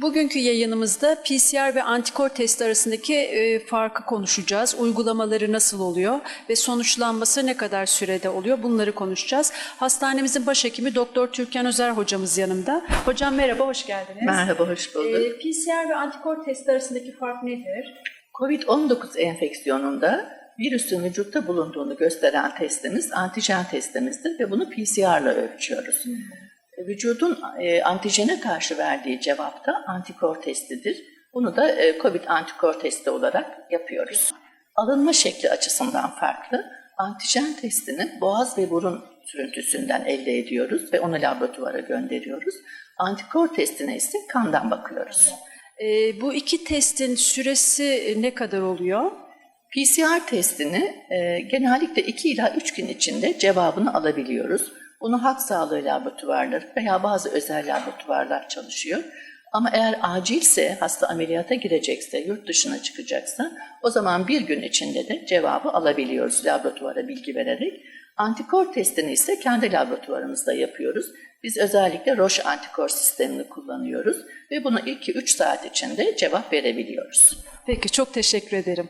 Bugünkü yayınımızda PCR ve antikor testi arasındaki e, farkı konuşacağız. Uygulamaları nasıl oluyor ve sonuçlanması ne kadar sürede oluyor bunları konuşacağız. Hastanemizin başhekimi Doktor Türkan Özer hocamız yanımda. Hocam merhaba, hoş geldiniz. Merhaba, hoş bulduk. E, PCR ve antikor testi arasındaki fark nedir? Covid-19 enfeksiyonunda virüsün vücutta bulunduğunu gösteren testimiz antijen testimizdir ve bunu PCR'la ölçüyoruz. Vücudun e, antijene karşı verdiği cevap da antikor testidir. Bunu da e, COVID antikor testi olarak yapıyoruz. Alınma şekli açısından farklı. Antijen testini boğaz ve burun sürüntüsünden elde ediyoruz ve onu laboratuvara gönderiyoruz. Antikor testine ise kandan bakıyoruz. E, bu iki testin süresi ne kadar oluyor? PCR testini e, genellikle 2 ila 3 gün içinde cevabını alabiliyoruz. Bunu halk sağlığı laboratuvarları veya bazı özel laboratuvarlar çalışıyor. Ama eğer acilse, hasta ameliyata girecekse, yurt dışına çıkacaksa o zaman bir gün içinde de cevabı alabiliyoruz laboratuvara bilgi vererek. Antikor testini ise kendi laboratuvarımızda yapıyoruz. Biz özellikle Roche antikor sistemini kullanıyoruz ve bunu 2-3 saat içinde cevap verebiliyoruz. Peki, çok teşekkür ederim.